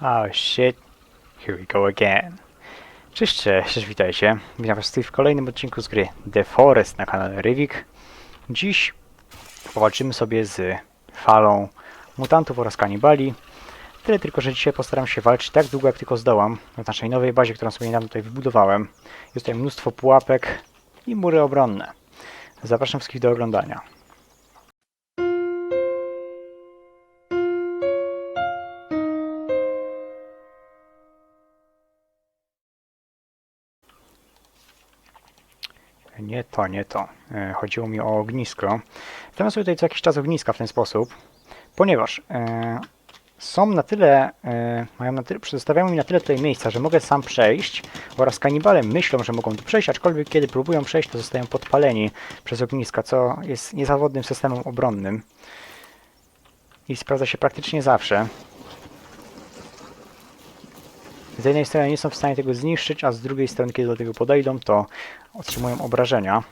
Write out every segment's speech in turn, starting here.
Oh shit, here we go again. Cześć, cześć, witajcie. Witam was w kolejnym odcinku z gry The Forest na kanale Rivik. Dziś powalczymy sobie z falą mutantów oraz kanibali. Tyle tylko, że dzisiaj postaram się walczyć tak długo, jak tylko zdołam w naszej nowej bazie, którą sobie niedawno tutaj wybudowałem. Jest tutaj mnóstwo pułapek i mury obronne. Zapraszam wszystkich do oglądania. Nie to, nie to. E, Chodziło mi o ognisko. Stawiam sobie tutaj co jakiś czas ogniska w ten sposób, ponieważ e, są na tyle, e, mają na tyle, przedstawiają mi na tyle tutaj miejsca, że mogę sam przejść oraz kanibale myślą, że mogą tu przejść, aczkolwiek kiedy próbują przejść, to zostają podpaleni przez ogniska, co jest niezawodnym systemem obronnym i sprawdza się praktycznie zawsze. Z jednej strony nie są w stanie tego zniszczyć, a z drugiej strony, kiedy do tego podejdą, to otrzymują obrażenia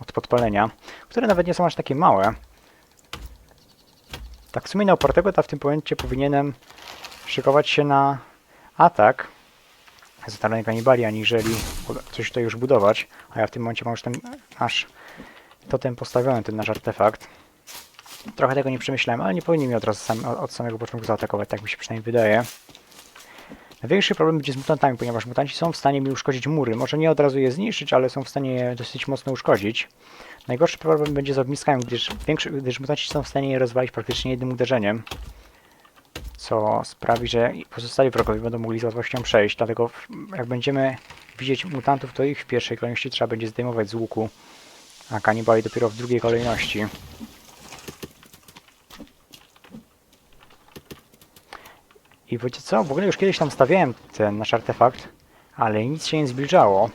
od podpalenia, które nawet nie są aż takie małe. Tak w sumie na opartego to w tym momencie powinienem szykować się na atak ze strony kanibali, aniżeli coś tutaj już budować. A ja w tym momencie mam już ten nasz totem postawiony, ten nasz artefakt. Trochę tego nie przemyślałem, ale nie powinien mi od razu sam, od samego początku zaatakować, tak mi się przynajmniej wydaje. Największy problem będzie z mutantami, ponieważ mutanci są w stanie mi uszkodzić mury. Może nie od razu je zniszczyć, ale są w stanie je dosyć mocno uszkodzić. Najgorszy problem będzie z ogniskami, gdyż, większy, gdyż mutanci są w stanie je rozwalić praktycznie jednym uderzeniem. Co sprawi, że pozostali wrogowie będą mogli z łatwością przejść. Dlatego jak będziemy widzieć mutantów, to ich w pierwszej kolejności trzeba będzie zdejmować z łuku, a kanibali dopiero w drugiej kolejności. I wiecie co? W ogóle już kiedyś tam stawiałem ten nasz artefakt, ale nic się nie zbliżało.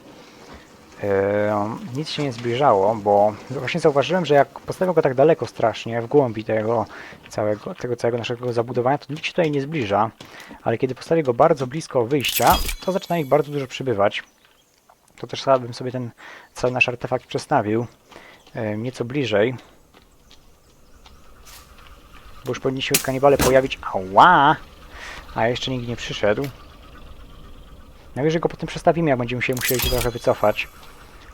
Eee, nic się nie zbliżało, bo właśnie zauważyłem, że jak postawię go tak daleko strasznie, w głębi tego całego, tego całego naszego zabudowania, to nikt się tutaj nie zbliża, ale kiedy postawię go bardzo blisko wyjścia, to zaczyna ich bardzo dużo przybywać. To też bym sobie ten cały nasz artefakt przestawił e, nieco bliżej. Bo już powinni się kanibale pojawić. Ała! A jeszcze nikt nie przyszedł. Najwyżej go potem przestawimy, jak będziemy się musieli się trochę wycofać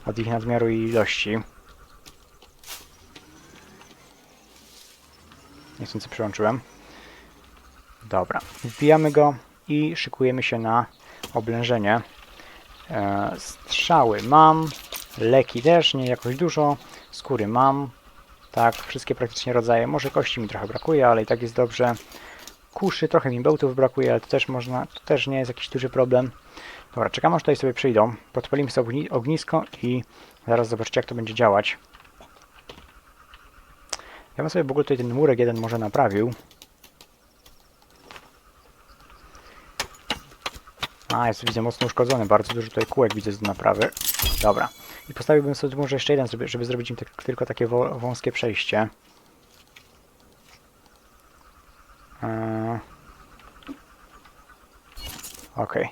od ich nadmiaru i ilości. Niechcący przyłączyłem. Dobra, wbijamy go i szykujemy się na oblężenie. E, strzały mam, leki też, nie jakoś dużo, skóry mam. Tak, wszystkie praktycznie rodzaje. Może kości mi trochę brakuje, ale i tak jest dobrze kuszy, trochę mi bełtów brakuje, ale to też można, to też nie jest jakiś duży problem. Dobra, czekam aż tutaj sobie przyjdą, podpalimy sobie ogni ognisko i zaraz zobaczycie jak to będzie działać. Ja bym sobie w ogóle tutaj ten murek jeden może naprawił. A, jest widzę mocno uszkodzony, bardzo dużo tutaj kółek widzę do naprawy. Dobra. I postawiłbym sobie może jeszcze jeden, żeby, żeby zrobić im tak, tylko takie wą- wąskie przejście. Eee. Okej.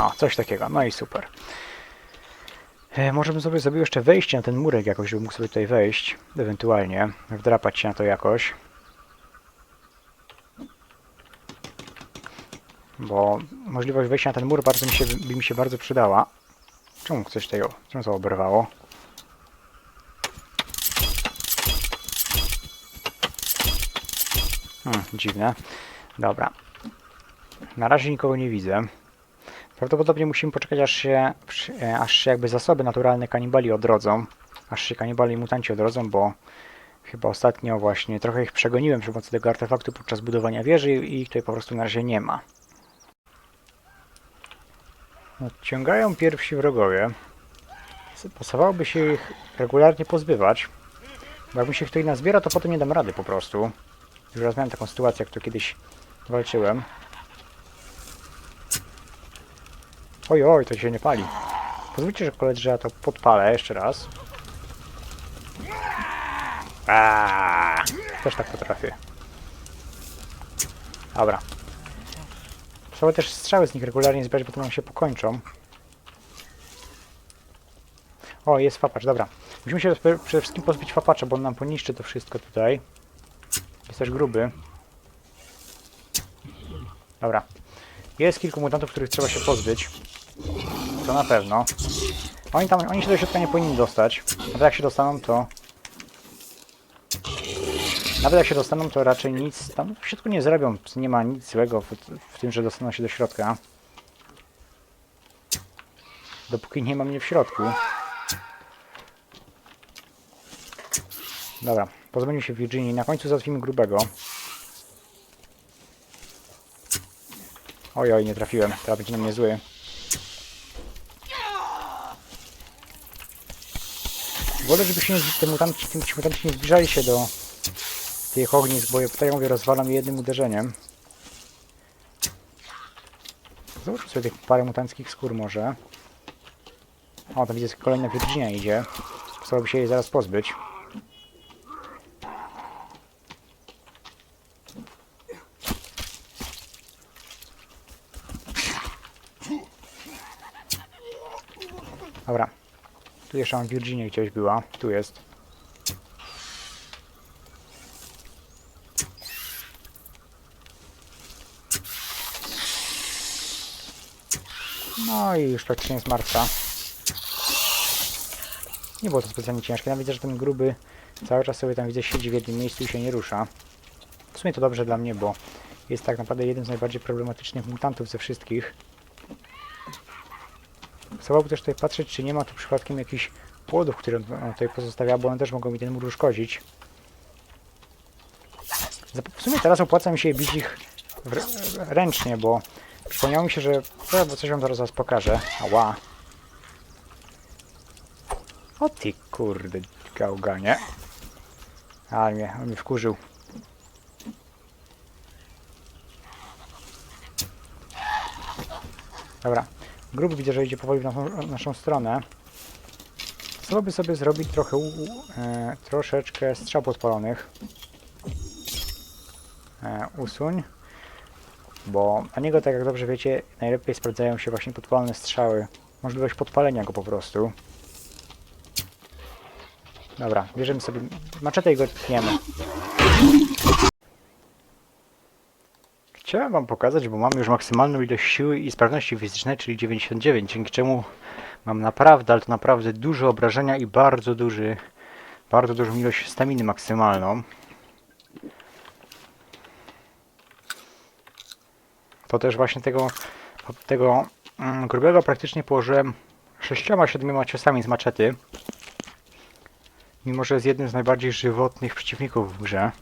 O, coś takiego. No i super. E, może bym sobie zrobił jeszcze wejście na ten murek jakoś, żebym mógł sobie tutaj wejść. Ewentualnie. Wdrapać się na to jakoś. Bo możliwość wejścia na ten mur bardzo mi się, by mi się bardzo przydała. Czemu coś tego, czemu to oberwało? Dziwne. Dobra. Na razie nikogo nie widzę. Prawdopodobnie musimy poczekać, aż się, e, aż się jakby zasoby naturalne kanibali odrodzą. Aż się kanibali i mutanci odrodzą, bo chyba ostatnio właśnie trochę ich przegoniłem przy pomocy tego artefaktu podczas budowania wieży i ich tutaj po prostu na razie nie ma. Nadciągają pierwsi wrogowie. Pasowałoby się ich regularnie pozbywać. Bo jakbym się ich tutaj nazbiera, to potem nie dam rady po prostu. Już raz miałem taką sytuację, jak to kiedyś walczyłem. Oj, oj, to się nie pali. Pozwólcie, że koledzy, że ja to podpalę jeszcze raz. Aaaa, też tak potrafię. Dobra. Trzeba też strzały z nich regularnie zbierać, bo to nam się pokończą. O, jest fapacz, dobra. Musimy się przede wszystkim pozbyć fapacza, bo on nam poniszczy to wszystko tutaj. Jest też gruby. Dobra. Jest kilku mutantów, których trzeba się pozbyć. To na pewno. Oni tam, oni się do środka nie powinni dostać. Nawet jak się dostaną, to... Nawet jak się dostaną, to raczej nic tam w środku nie zrobią. Nie ma nic złego w, w tym, że dostaną się do środka. Dopóki nie ma mnie w środku. Dobra, pozbędziemy się Virginii. Na końcu załatwimy grubego. Oj, oj, nie trafiłem. Teraz będzie na mnie zły. Wolę, żeby się nie, te mutanci, ci ci mutanci nie zbliżali się do tych ognisk, bo je tutaj mówię, rozwalam je jednym uderzeniem. Zobaczmy sobie tych parę mutanckich skór może. O, tam widzę, kolejna Virginia idzie. Chciałby się jej zaraz pozbyć. Dobra. Jeszcze mam Virginia gdzieś była. Tu jest. No i już praktycznie jest martwa. Nie było to specjalnie ciężkie. Widzę, że ten gruby cały czas sobie tam widzę siedzi w jednym miejscu i się nie rusza. W sumie to dobrze dla mnie, bo jest tak naprawdę jeden z najbardziej problematycznych mutantów ze wszystkich. Chciałbym też tutaj patrzeć, czy nie ma tu przypadkiem jakichś płodów, które on on tutaj pozostawia, bo one też mogą mi ten mur uszkodzić. W sumie teraz opłaca mi się bić ich ręcznie, bo przypomniało mi się, że... e, bo coś wam zaraz zaraz pokażę. Ała. O ty kurde, gałganie. A mnie, on mnie wkurzył. Dobra. Gruby widzę, że idzie powoli w naszą, naszą stronę. Co by sobie zrobić trochę, u- e, troszeczkę strzał podpalonych. E, usuń. Bo na niego, tak jak dobrze wiecie, najlepiej sprawdzają się właśnie podpalone strzały. Możliwość podpalenia go po prostu. Dobra, bierzemy sobie maczetę i go tniemy. Chciałem wam pokazać, bo mam już maksymalną ilość siły i sprawności fizycznej, czyli 99, dzięki czemu mam naprawdę, ale to naprawdę dużo obrażenia i bardzo duży, bardzo dużą ilość staminy maksymalną. To też właśnie tego, tego mm, grubego praktycznie położyłem sześcioma, siedmioma ciosami z maczety. Mimo, że jest jednym z najbardziej żywotnych przeciwników w grze.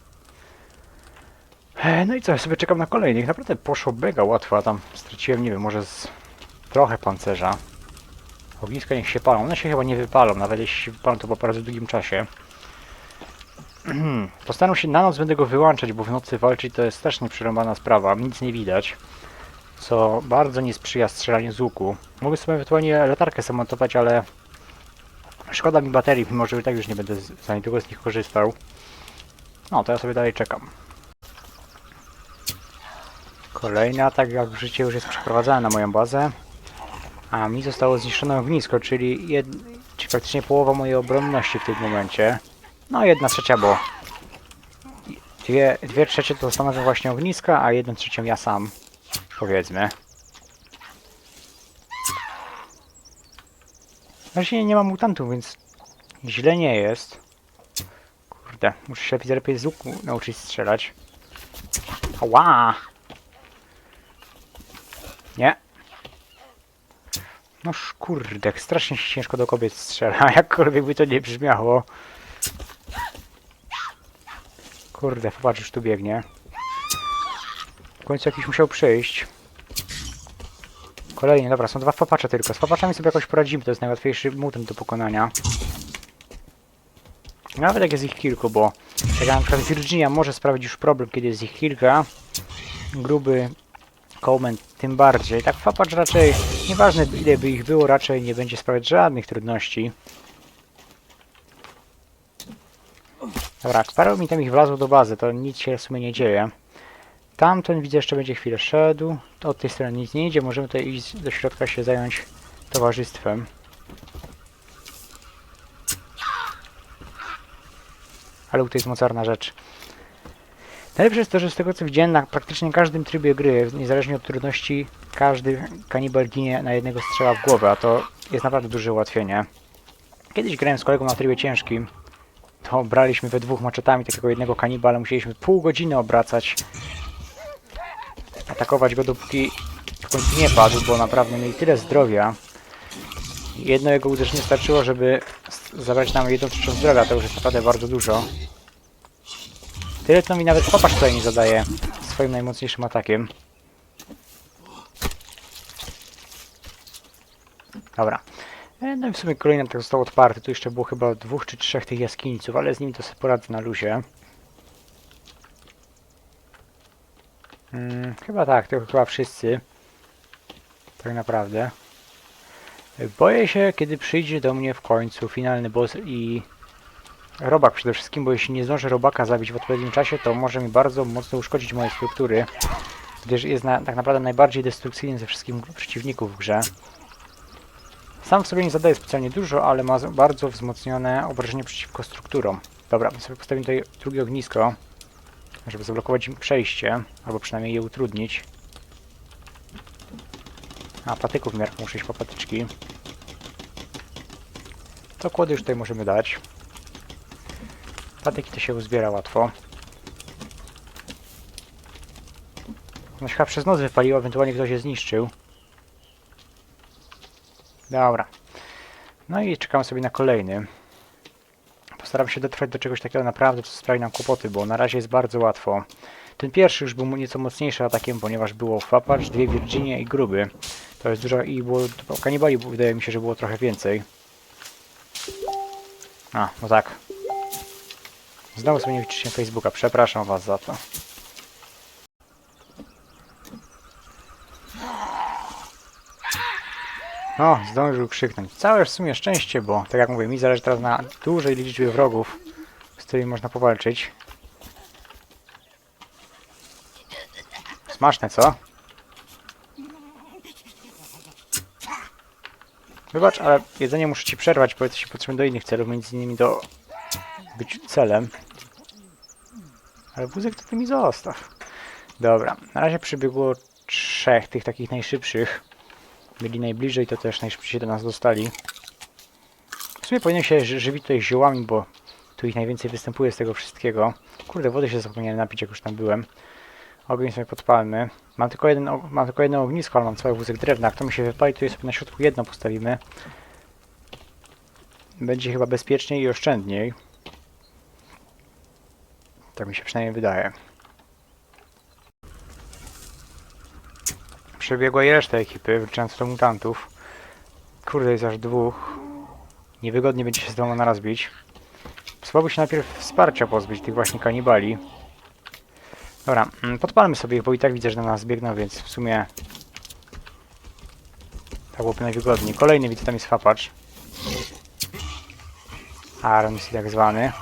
E, No i co, ja sobie czekam na kolejnych. Naprawdę poszło mega łatwo, a tam straciłem, nie wiem, może z trochę pancerza. Ogniska niech się palą. One się chyba nie wypalą, nawet jeśli się wypalą, to po bardzo długim czasie. Postaram się na noc będę go wyłączać, bo w nocy walczyć to jest strasznie przerąbana sprawa, nic nie widać. Co bardzo nie sprzyja strzelaniu z łuku. Mogę sobie ewentualnie latarkę zamontować, ale szkoda mi baterii, mimo że i tak już nie będę za niedługo z nich korzystał. No, to ja sobie dalej czekam. Kolejny atak jak w życie już jest przeprowadzany na moją bazę. A mi zostało zniszczone ognisko, czyli, jed... czyli praktycznie połowa mojej obronności w tym momencie. No jedna trzecia, bo dwie, dwie trzecie to stanowią właśnie ogniska, a jedną trzecią ja sam, powiedzmy. Właśnie nie mam mutantów, więc źle nie jest. Kurde, muszę się lepiej, lepiej z łuku nauczyć strzelać. Ała! Nie. No kurde, strasznie ciężko do kobiet strzela, jakkolwiek by to nie brzmiało. Kurde, popatrz, już tu biegnie. W końcu jakiś musiał przyjść. Kolejny, dobra, są dwa fapacze tylko. Z fapaczami sobie jakoś poradzimy, to jest najłatwiejszy mutant do pokonania. Nawet jak jest ich kilku, bo tak jak na przykład Virginia może sprawić już problem, kiedy jest ich kilka. Gruby Coleman tym bardziej. Tak fapacz raczej, nieważne ile by ich było, raczej nie będzie sprawiać żadnych trudności. Dobra, parę mi tam ich wlazło do bazy, to nic się w sumie nie dzieje. Tamten widzę jeszcze będzie chwilę szedł. Od tej strony nic nie idzie, możemy tutaj iść do środka się zająć towarzystwem. Ale to jest mocarna rzecz. Najlepsze jest to, że z tego co widziałem, na praktycznie każdym trybie gry, niezależnie od trudności, każdy kanibal ginie na jednego strzała w głowę, a to jest naprawdę duże ułatwienie. Kiedyś grałem z kolegą na trybie ciężkim, to braliśmy we dwóch maczetami takiego jednego kanibala, musieliśmy pół godziny obracać, atakować go dopóki w końcu nie padł, bo naprawdę mieli tyle zdrowia. Jedno jego uderzenie starczyło, żeby zabrać nam jedną trzecią zdrowia, to już jest naprawdę bardzo dużo. Tyle to mi nawet popatrz tutaj nie zadaje swoim najmocniejszym atakiem. Dobra. E, No i w sumie kolejny tak został otwarty. Tu jeszcze było chyba dwóch czy trzech tych jaskińców, ale z nimi to sobie poradzę na luzie. Mm, chyba tak, to chyba wszyscy. Tak naprawdę. Boję się, kiedy przyjdzie do mnie w końcu finalny boss i robak przede wszystkim, bo jeśli nie zdążę robaka zabić w odpowiednim czasie, to może mi bardzo mocno uszkodzić moje struktury, gdyż jest na, tak naprawdę najbardziej destrukcyjny ze wszystkich przeciwników w grze. Sam w sobie nie zadaje specjalnie dużo, ale ma bardzo wzmocnione obrażenie przeciwko strukturom. Dobra, sobie postawimy tutaj drugie ognisko, żeby zablokować im przejście, albo przynajmniej je utrudnić. A, patyków miar, muszę iść po patyczki. To kłody już tutaj możemy dać. Patyki to się uzbiera łatwo. No chyba przez noc wypaliło, ewentualnie ktoś je zniszczył. Dobra. No i czekam sobie na kolejny. Postaram się dotrwać do czegoś takiego naprawdę, co sprawi nam kłopoty, bo na razie jest bardzo łatwo. Ten pierwszy już był nieco mocniejszy atakiem, ponieważ było Fapacz, dwie Virginie i Gruby. To jest dużo i było, kanibali wydaje mi się, że było trochę więcej. A, no tak. Znowu nie wliczycie Facebooka, przepraszam was za to. No, zdążył krzyknąć. Całe w sumie szczęście, bo tak jak mówię, mi zależy teraz na dużej liczbie wrogów, z którymi można powalczyć. Smaczne, co? Wybacz, ale jedzenie muszę ci przerwać, bo jesteś potrzebny do innych celów, między innymi do być celem. Ale wózek to ty mi zostaw. Dobra, na razie przybiegło trzech tych takich najszybszych. Byli najbliżej, to też najszybciej się do nas dostali. W sumie powinien się ży- żywić tutaj ziołami, bo tu ich najwięcej występuje z tego wszystkiego. Kurde, wody się zapomniałem napić, jak już tam byłem. Ogień sobie podpalmy. Mam tylko, jeden, mam tylko jedno ognisko, ale mam cały wózek drewna. Jak to mi się wypali, to je sobie na środku jedno postawimy. Będzie chyba bezpieczniej i oszczędniej. Tak mi się przynajmniej wydaje. Przebiegła i reszta ekipy, wliczając to mutantów. Kurde, jest aż dwóch. Niewygodnie będzie się z dwoma naraz bić. Spróbuj się najpierw wsparcia pozbyć tych właśnie kanibali. Dobra, mm, podpalmy sobie ich, bo i tak widzę, że na nas biegną, więc w sumie... Tak byłoby najwygodniej. Kolejny widzę, tam jest fapacz. Arms tak zwany.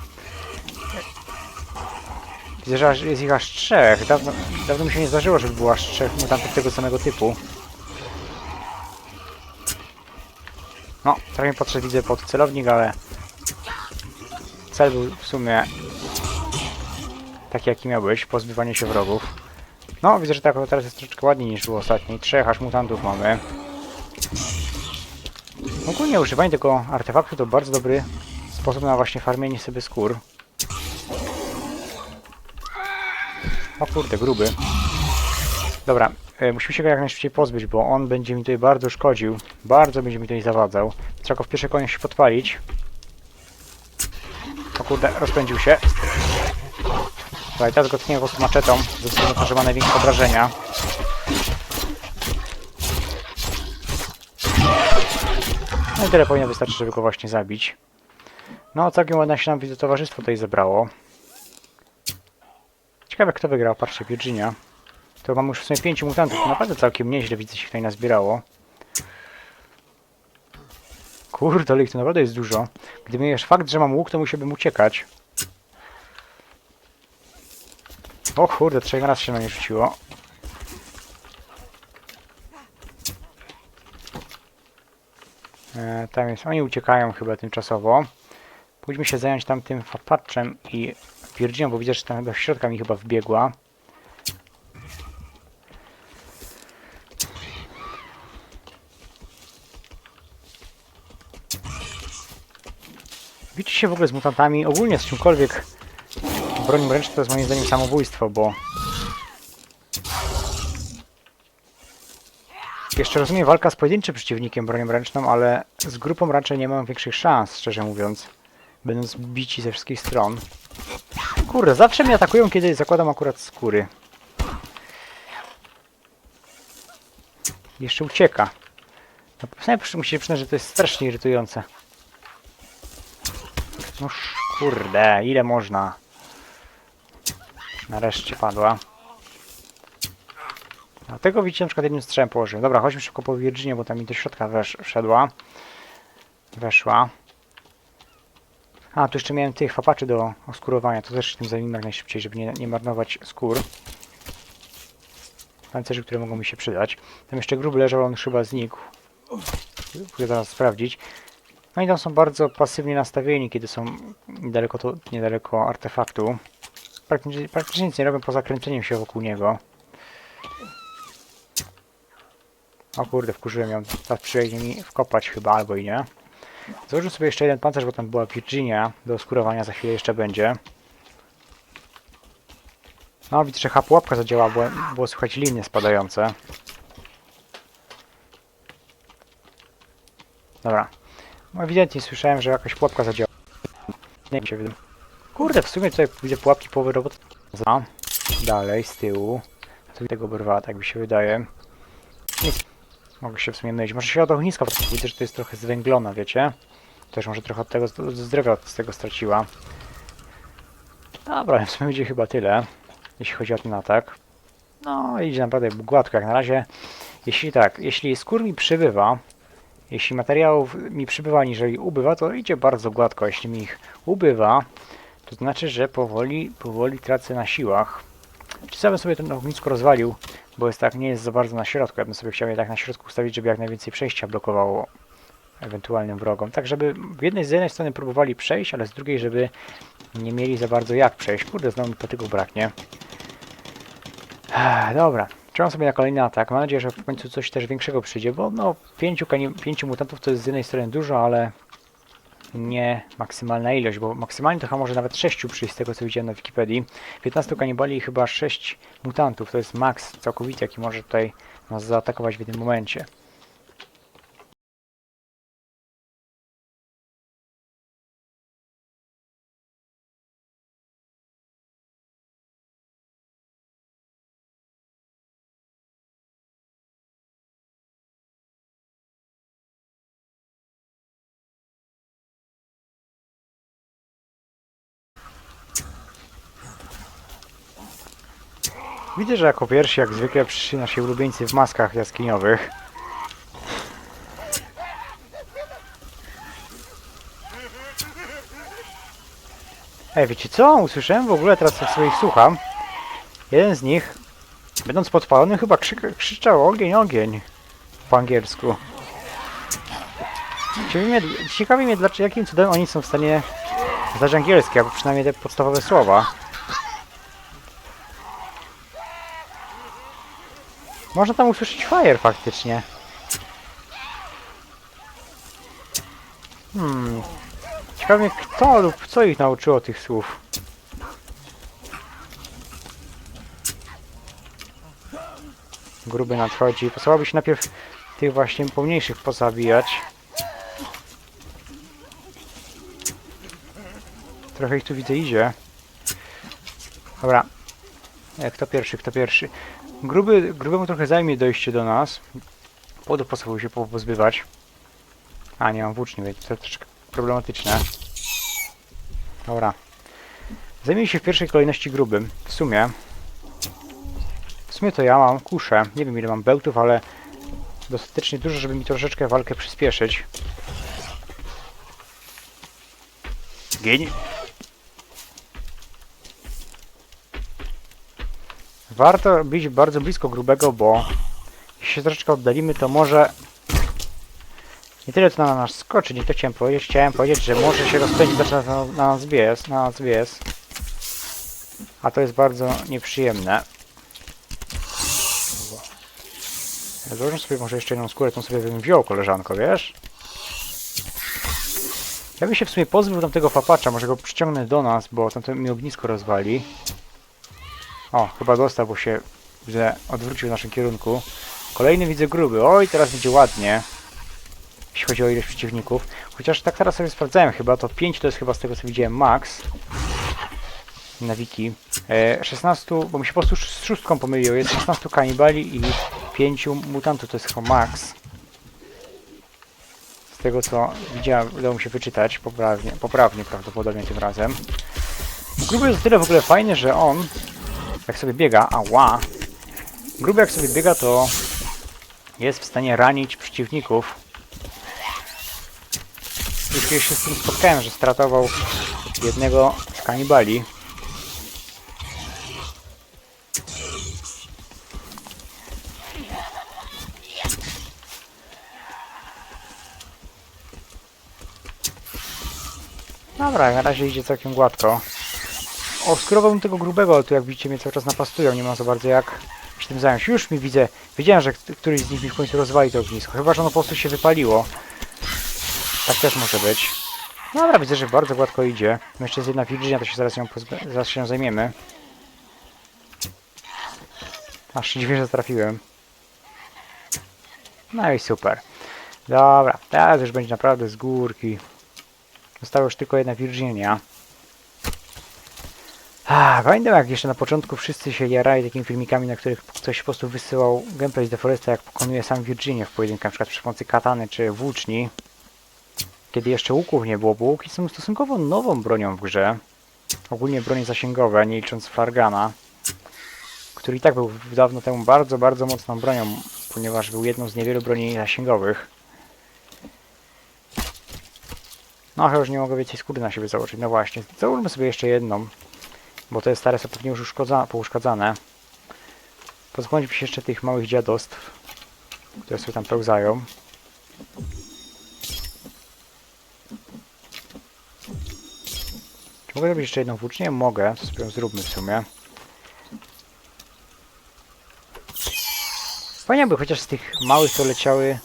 Widzę, że jest ich aż trzech. Dawno, dawno mi się nie zdarzyło, żeby było aż trzech mutantów tego samego typu. No, trochę podszedł widzę pod celownik, ale cel był w sumie taki jaki miał być, pozbywanie się wrogów. No, widzę, że tak teraz jest troszeczkę ładniej niż było ostatniej. Trzech aż mutantów mamy. Ogólnie używanie tego artefaktu to bardzo dobry sposób na właśnie farmienie sobie skór. O kurde, gruby. Dobra, e, musimy się go jak najszybciej pozbyć, bo on będzie mi tutaj bardzo szkodził. Bardzo będzie mi tutaj zawadzał. Trzeba go w pierwszej kolejności podpalić. O kurde, rozpędził się. Dobra, i teraz go tnię po prostu maczetą, ze względu na to, że ma największe obrażenia. No i tyle powinno wystarczyć, żeby go właśnie zabić. No, całkiem ładne się nam widzę towarzystwo tutaj zebrało. Ciekawe kto wygrał, patrzcie, Virginia. To mam już w sumie pięciu mutantów, to naprawdę całkiem nieźle widzę się tutaj nazbierało. Kurde, ale ich tu naprawdę jest dużo. Gdyby nie fakt, że mam łuk, to musiałbym uciekać. O kurde, trzech raz się na mnie rzuciło. E, tam jest, oni uciekają chyba tymczasowo. Pójdźmy się zająć tamtym fapaczem i pierdziną, bo widzę, że tam do środka mi chyba wbiegła. Bicie się w ogóle z mutantami, ogólnie z czymkolwiek bronią ręczną to jest moim zdaniem samobójstwo, bo jeszcze rozumiem walka z pojedynczym przeciwnikiem bronią ręczną, ale z grupą raczej nie mam większych szans, szczerze mówiąc. Będąc bici ze wszystkich stron. Kurde, zawsze mnie atakują, kiedy zakładam akurat skóry. Jeszcze ucieka. No, musi się przyznać, że to jest strasznie irytujące. No kurde, ile można? Nareszcie padła. Dlatego widzicie, na przykład jednym strzałem położyłem. Dobra, chodźmy szybko po Virginie, bo tam mi do środka wesz wszedła. Weszła. A, tu jeszcze miałem tych fapaczy do oskurowania. To też tym jak najszybciej, żeby nie, nie marnować skór. Pancerzy, które mogą mi się przydać. Tam jeszcze gruby leżał, on chyba znikł. Pójdę zaraz sprawdzić. No i tam są bardzo pasywnie nastawieni, kiedy są niedaleko, to, niedaleko artefaktu. Praktycznie, praktycznie nic nie robią poza kręceniem się wokół niego. O kurde, wkurzyłem ją. Teraz przyjdzie mi wkopać chyba, albo i nie. Założę sobie jeszcze jeden pancerz, bo tam była Virginia do oskurowania, za chwilę jeszcze będzie. No, widzę, że pułapka zadziałała, bo było słychać linie spadające. Dobra. No, ewidentnie słyszałem, że jakaś pułapka zadziałała. Nie mi się wydaje. Kurde, w sumie tutaj widzę pułapki połowy roboty. Dalej, z tyłu. Tu tego oberwała, tak mi się wydaje. Nic. Mogę się w sumie mylić. Może się od ogniska, bo widzę, że to jest trochę zwęglona, wiecie? Też może trochę od tego zdrowia z tego straciła. Dobra, w sumie będzie chyba tyle, jeśli chodzi o ten atak. No, idzie naprawdę gładko jak na razie. Jeśli tak, jeśli skór mi przybywa, jeśli materiałów mi przybywa niżeli ubywa, to idzie bardzo gładko. Jeśli mi ich ubywa, to znaczy, że powoli, powoli tracę na siłach. Sam bym sobie ten ognisko rozwalił, bo jest tak, nie jest za bardzo na środku. Ja bym sobie chciał je tak na środku ustawić, żeby jak najwięcej przejścia blokowało ewentualnym wrogom. Tak, żeby w jednej z jednej strony próbowali przejść, ale z drugiej, żeby nie mieli za bardzo jak przejść. Kurde, znowu mi patyków braknie. Dobra, czekam sobie na kolejny atak. Mam nadzieję, że w końcu coś też większego przyjdzie, bo no pięciu, pięciu mutantów to jest z jednej strony dużo, ale nie maksymalna ilość, bo maksymalnie to chyba może nawet 6 przyjść z tego co widziałem na Wikipedii. 15 kanibali i chyba 6 mutantów, to jest maks całkowity, jaki może tutaj nas zaatakować w jednym momencie. Widzę, że jako pierwsi, jak zwykle, przyszli nasi ulubieńcy w maskach jaskiniowych. Ej, wiecie co? Usłyszałem w ogóle teraz, jak sobie ich słucham. Jeden z nich, będąc podpalony, chyba krzyk, krzyczał ogień, ogień po angielsku. Ciekawi mnie, ciekawi mnie dlaczego, jakim cudem oni są w stanie znać angielski, albo przynajmniej te podstawowe słowa. Można tam usłyszeć fire faktycznie. Hmm. Ciekawi mnie kto lub co ich nauczyło tych słów. Gruby nadchodzi. Postawałoby się najpierw tych właśnie pomniejszych pozabijać. Trochę ich tu widzę idzie. Dobra. E, Kto pierwszy, kto pierwszy? Gruby, grubemu trochę zajmie dojście do nas. Płodów postawił się pozbywać. A, nie mam włóczni, więc to troszkę problematyczne. Dobra. Zajmij się w pierwszej kolejności grubym. W sumie. W sumie to ja mam kuszę. Nie wiem ile mam bełtów, ale dostatecznie dużo, żeby mi troszeczkę walkę przyspieszyć. Gień. Warto być bardzo blisko grubego, bo jeśli się troszeczkę oddalimy, to może nie tyle to na nas skoczy, nie to chciałem powiedzieć. Chciałem powiedzieć, że może się rozpędzić, zaczyna na, na nas biec, na nas biec. A to jest bardzo nieprzyjemne. Założę sobie może jeszcze jedną skórę, tą sobie bym wziął, koleżanko, wiesz? Ja bym się w sumie pozbył tamtego fapacza, może go przyciągnę do nas, bo tamto mi ognisko rozwali. O, chyba dostał, bo się widzę, odwrócił w naszym kierunku. Kolejny widzę gruby. Oj, teraz będzie ładnie. Jeśli chodzi o ilość przeciwników. Chociaż tak teraz sobie sprawdzałem chyba, to 5 to jest chyba z tego co widziałem max. Na wiki. E, 16, bo mi się po prostu z szóstką pomyliło. Jest 16 kanibali i 5 mutantów to jest chyba max. Z tego co widziałem, udało mi się wyczytać poprawnie, poprawnie prawdopodobnie tym razem. Gruby jest o tyle w ogóle fajny, że on jak sobie biega, ała, gruby jak sobie biega, to jest w stanie ranić przeciwników. Już kiedyś się z tym spotkałem, że stratował jednego z kanibali. Dobra, na razie idzie całkiem gładko. O, skierowałbym tego grubego, ale tu jak widzicie mnie cały czas napastują, nie ma za bardzo jak się tym zająć. Już mi widzę, wiedziałem, że kt- któryś z nich mi w końcu rozwali to ognisko, chyba, że ono po prostu się wypaliło. Tak też może być. Dobra, widzę, że bardzo gładko idzie. Jeszcze jest jedna Virginia, to się zaraz ją zaraz się zajmiemy. Aż dziwię, że trafiłem. No i super. Dobra, teraz już będzie naprawdę z górki. Została już tylko jedna Virginia. Ah, pamiętam jak jeszcze na początku wszyscy się jarali takimi filmikami, na których ktoś po prostu wysyłał gameplay z The Foresta, jak pokonuje sam Virginia w pojedynkach, na przykład przy pomocy katany czy włóczni. Kiedy jeszcze łuków nie było, bo łuki są stosunkowo nową bronią w grze. Ogólnie bronie zasięgowe, nie licząc Flargana, który i tak był dawno temu bardzo, bardzo mocną bronią, ponieważ był jedną z niewielu broni zasięgowych. No, chyba już nie mogę więcej skóry na siebie założyć. No właśnie, załóżmy sobie jeszcze jedną, bo te stare są pewnie już pouszkadzane. Pozbądźmy się jeszcze tych małych dziadostw, które sobie tam pełzają. Czy mogę zrobić jeszcze jedną włócznię? Mogę, to sobie zróbmy w sumie. Fajnie jakby chociaż z tych małych to leciały...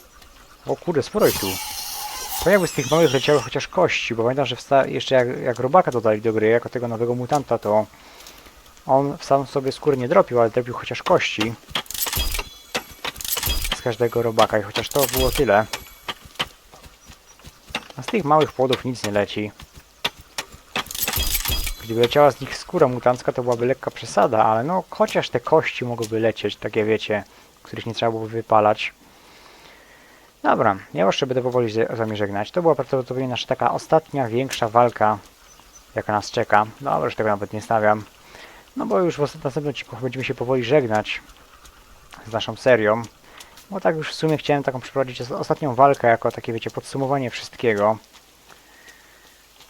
O kurde, sporo ich tu. Fajnie jakby z tych małych leciały chociaż kości, bo pamiętam, że jeszcze jak, jak robaka dodali do gry, jako tego nowego mutanta, to on sam sobie skóry nie dropił, ale dropił chociaż kości z każdego robaka i chociaż to było tyle. A z tych małych płodów nic nie leci. Gdyby leciała z nich skóra mutancka, to byłaby lekka przesada, ale no chociaż te kości mogłyby lecieć, takie wiecie, których nie trzeba było wypalać. Dobra, ja jeszcze będę powoli z wami żegnać. To była prawdopodobnie nasza taka ostatnia, większa walka, jaka nas czeka. Dobra, już tego nawet nie stawiam. No bo już w następnym odcinku będziemy się powoli żegnać z naszą serią. Bo tak już w sumie chciałem taką przeprowadzić os- ostatnią walkę, jako takie wiecie, podsumowanie wszystkiego.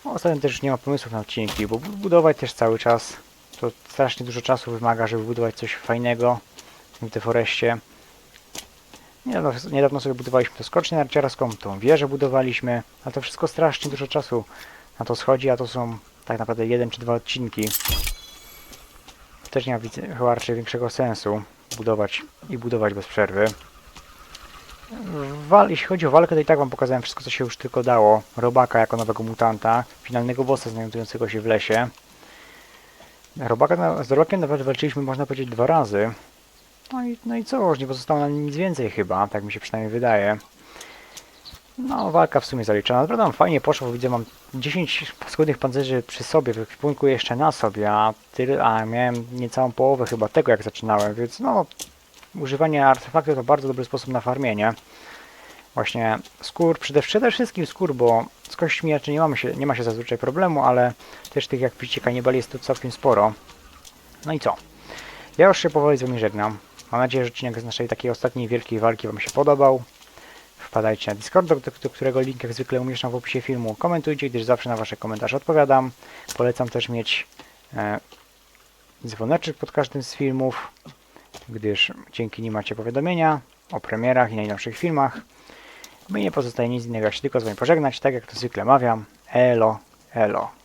No, ostatnio też już nie ma pomysłów na odcinki, bo bu- budować też cały czas to strasznie dużo czasu wymaga, żeby budować coś fajnego w The Forestie. Niedawno, niedawno sobie budowaliśmy to skocznię narciarską, tą wieżę budowaliśmy, ale to wszystko strasznie dużo czasu na to schodzi, a to są tak naprawdę jeden czy dwa odcinki. Też nie ma chyba raczej większego sensu budować i budować bez przerwy. Wal, jeśli chodzi o walkę, to i tak wam pokazałem wszystko, co się już tylko dało. Robaka jako nowego mutanta, finalnego bossa znajdującego się w lesie. Robaka, z Robakiem nawet walczyliśmy, można powiedzieć, dwa razy. No i, no i co, już nie pozostało nam nic więcej chyba, tak mi się przynajmniej wydaje. No, walka w sumie zaliczona. Naprawdę fajnie poszło, bo widzę, mam 10 paskudnych pancerzy przy sobie, w ekwipunku jeszcze na sobie, a, tyle, a miałem niecałą połowę chyba tego, jak zaczynałem, więc no, używanie artefaktu to bardzo dobry sposób na farmienie. Właśnie skór, przede, przede wszystkim skór, bo z kośćmi nie, mamy się, nie ma się zazwyczaj problemu, ale też tych, jak widzicie, kanibali jest tu całkiem sporo. No i co? Ja już się powoli z wami żegnam. Mam nadzieję, że odcinek z naszej takiej ostatniej wielkiej walki Wam się podobał. Wpadajcie na Discord, do, którego link jak zwykle umieszczam w opisie filmu. Komentujcie, gdyż zawsze na Wasze komentarze odpowiadam. Polecam też mieć e, dzwoneczek pod każdym z filmów, gdyż dzięki nim macie powiadomienia o premierach i najnowszych filmach. Mi nie pozostaje nic innego, jak się tylko z Wami pożegnać, tak jak to zwykle mawiam. Elo, elo.